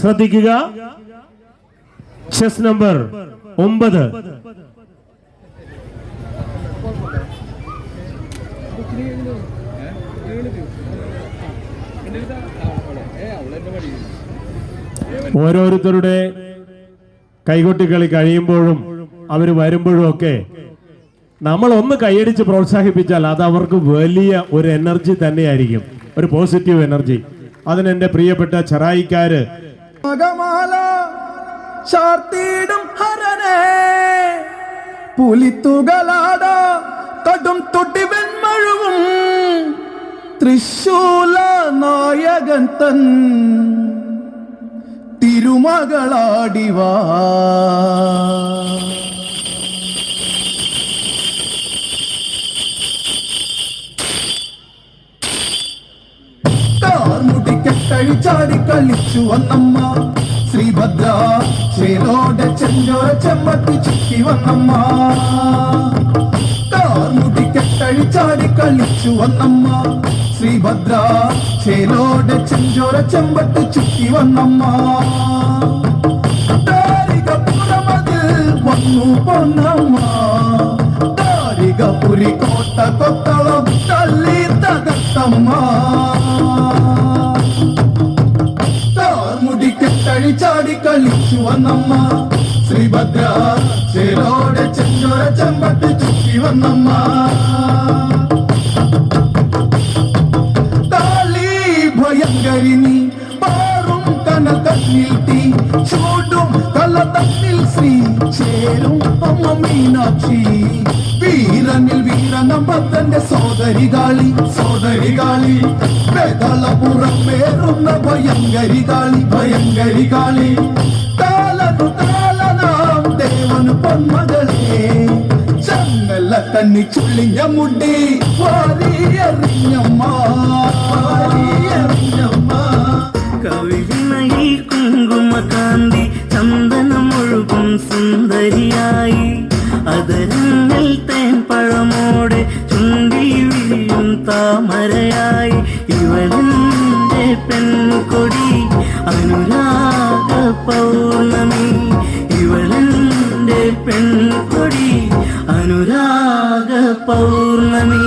ശ്രദ്ധിക്കുക. Chess number ഒമ്പത്. ഓരോരുത്തരുടെ കൈകൊട്ടിക്കളി കഴിയുമ്പോഴും അവർ വരുമ്പോഴും ഒക്കെ നമ്മൾ ഒന്ന് കൈയടിച്ച് പ്രോത്സാഹിപ്പിച്ചാൽ അത് അവർക്ക് വലിയ ഒരു എനർജി തന്നെയായിരിക്കും. ഒരു പോസിറ്റീവ് എനർജി അതിന് എന്റെ പ്രിയപ്പെട്ട ചെറായിക്കാര്. കടും തൊട്ടി വെൺമഴുവും തൃശൂല നായകൻ തൻ തിരുമകളാടിവാ. ಬಲಿಸು ಒಂದಮ್ಮ ಶ್ರೀಭದ್ರ ಶ್ರೀರೋಡ ಚಂದೋರ ಚಮ್ಮತ್ತಿ ಚಿಕ್ಕಿ ಒಂದಮ್ಮ ಕಾರ್ಮುಟಿ ಕೆಟ್ಟಳಿ ಚಾಡಿ ಕಳಿಸು ಒಂದಮ್ಮ శ్రీభద్ర చేలోడ చెంజోర చెంబట్టు చుట్టి వన్నమ్మా. దారిగ పురమదు వన్ను పొన్నమ్మా. దారిగ పురి కోట కొత్తలో తల్లి తగత్తమ్మా కలి చాడి కలిసి వన్నమ్మ. శ్రీ భద్ర చేరోడ చెంచోర చంబట్టి చుట్టి వన్నమ్మ. తాళి భయంగరిని పారుం తన తన్నిల్తి చూడు తల తన్నిల్ శ్రీ చేరు అమ్మ మీనాక్షి. വീരനിൽ വീരനമ്പത്തന്റെ സോദരികാളി സോദരികാളി. വേദളപുറം പേറുന്ന ഭയങ്കരികാളി ഭയങ്കരികാളി. താലനു താലനാം ദേവനു പൊന്മകളെ. ചങ്ങല തന്നി ചുള്ളിഞ്ഞ മുടി വാരിയറിഞ്ഞമ്മ വാരിയറിഞ്ഞമ്മ. കവിളിണയിൽ കുങ്കുമകാന്തി ചന്ദനമൊഴുകും സുന്ദരിയായി. അതരങ്ങൾ താമരയായി ഇവളിന്റെ പെൺകൊടി അനുരാഗ പൗർണമി. ഇവളിന്റെ പെൺകൊടി അനുരാഗ പൗർണമി.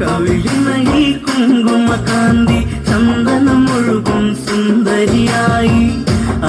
കവിളിമയിൽ കുങ്കുമകാന്തി ചന്ദനം ഒഴുകും സുന്ദരിയായി.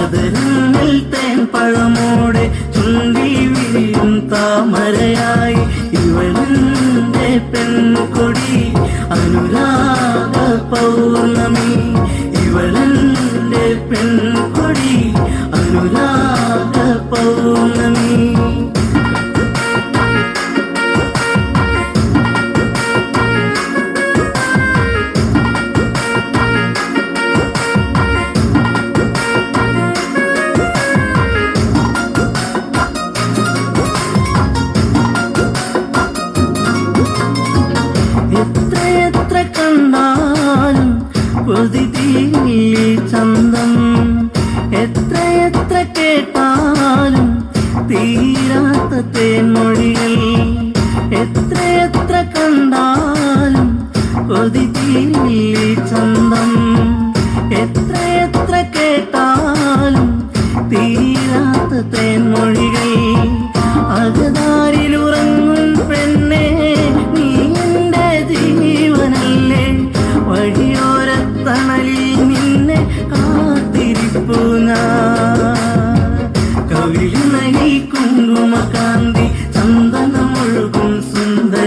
അതരങ്ങൾ തേൻ പഴമോടെ ചുണ്ടി വിരിയും താമരയായി. പെൺകൊടി അനുരാഗ പൗർണമി. ഇവളെ പെൺകൊടി അനുരാഗ പൗർണമി.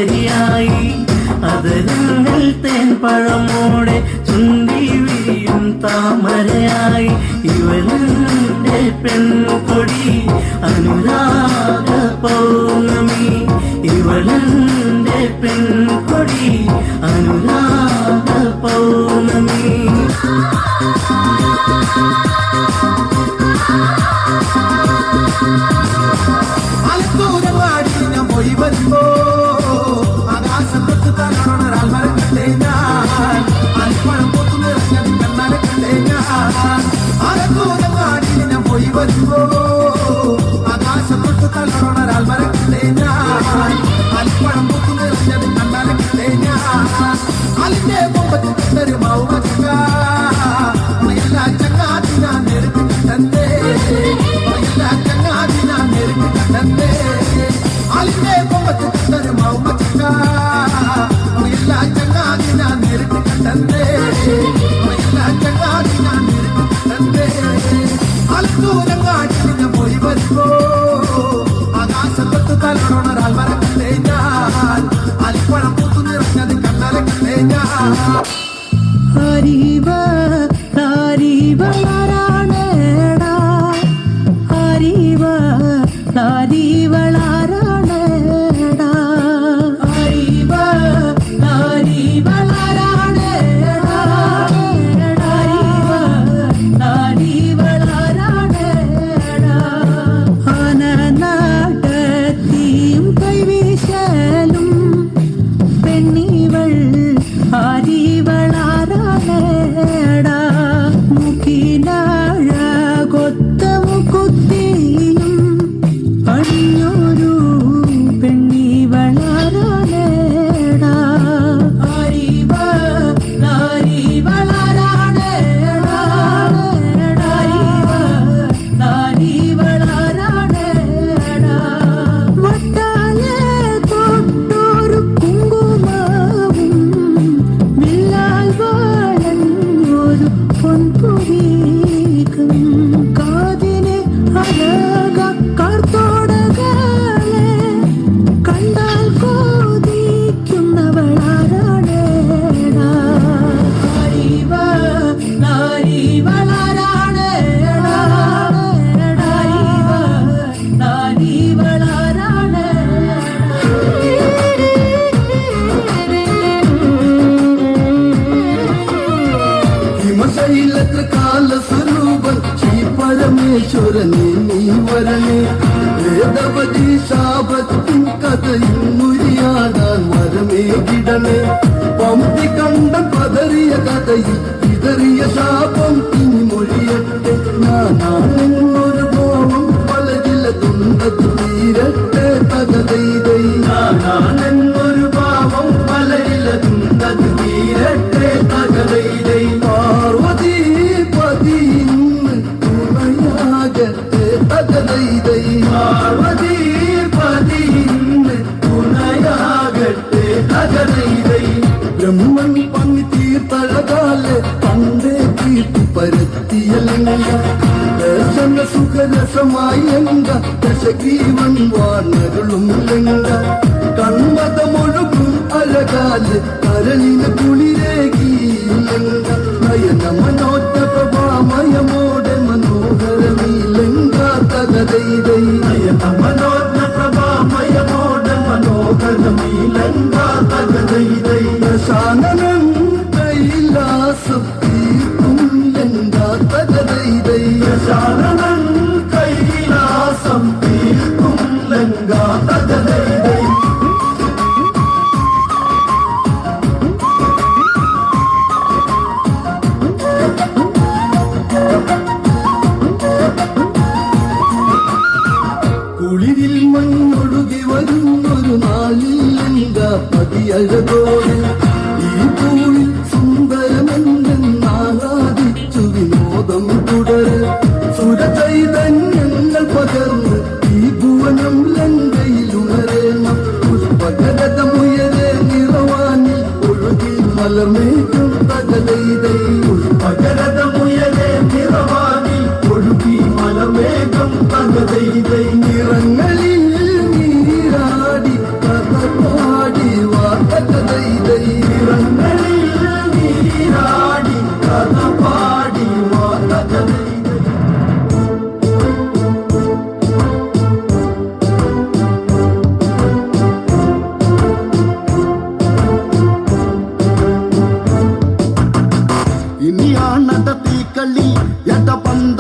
സുന്ദരിയായി അതിൽ തേൻ പഴമോടെ ചുണ്ടി വിരിയും താമരയായി. ഇവളെന്റെ പെൺകൊടി അനുരാഗ പൗർണമി. ഇവളെന്റെ പെൺകൊടി അനുരാഗ പൗർണമി. ಈಶ್ವರನೇ ನೀವರನೇ വേദവതി ശാപത്തിൻ കഥയും മുരിയാടാൻ വരമേകിടണേ പമ്പി കണ്ട പതറിയ കഥയിൽ ജീവൻ വാർന്നരുളും ലങ്ക കൺമതമൊഴുകും അഴകാൽ കരളിന് കുളിരേകി ലങ്ക നയന മനോജ മനോഹരമീ ലങ്ക തകതൈതൈ നയന മനോജ പ്രഭാമയമോടെ മനോഹരമീ ലങ്ക തകതൈതൈ കൈലാസത്തി കൈലാസത്തീർക്കും ലങ്ക തകതൈതൈ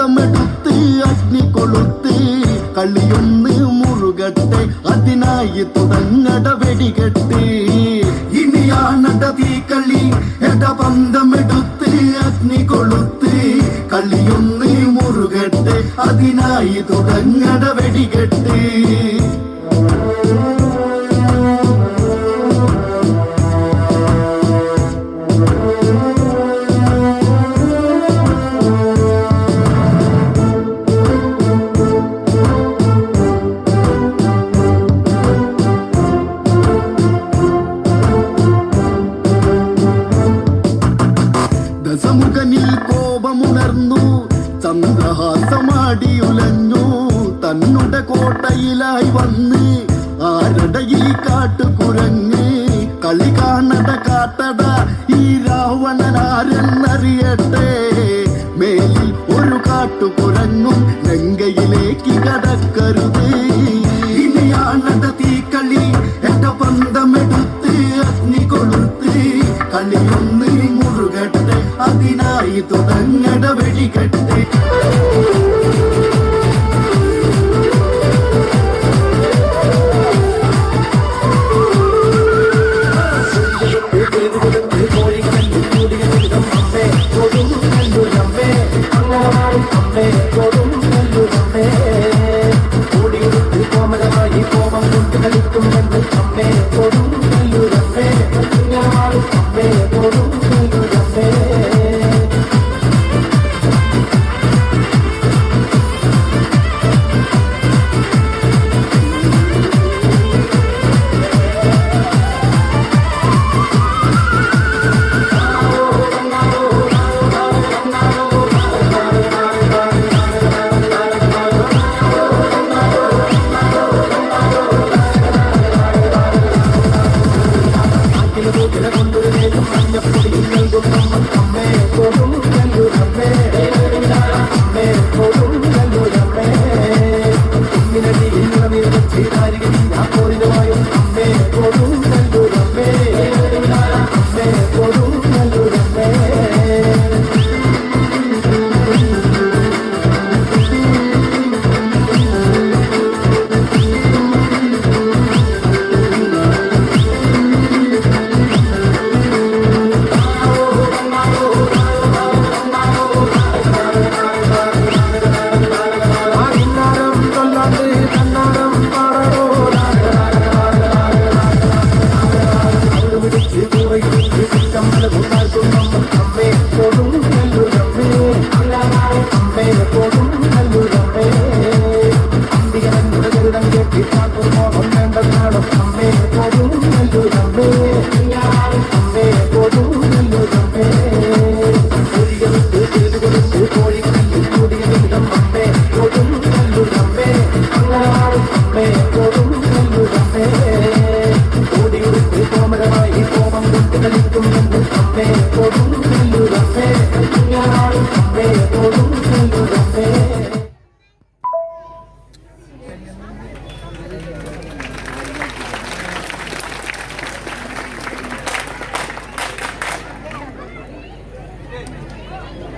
വ്രതമെടുത്ത് അഗ്നി കൊളുത്തി കളിയൊന്ന് മുറുകട്ടെ അതിനായി തുടങ്ങട വെടികെട്ടി ഇനിയാണട തീ കളി എടബന്ധമെടുത്ത് അഗ്നി കൊളുത്തി കളിയൊന്ന് മുറുകട്ടെ അതിനായി തുടങ്ങട വെടികെട്ടി కానడయి కాటు కురంగి కలి కానడ కాతడ ఈ రావణ నారెన్నరియడ അമ്മേ കൊടും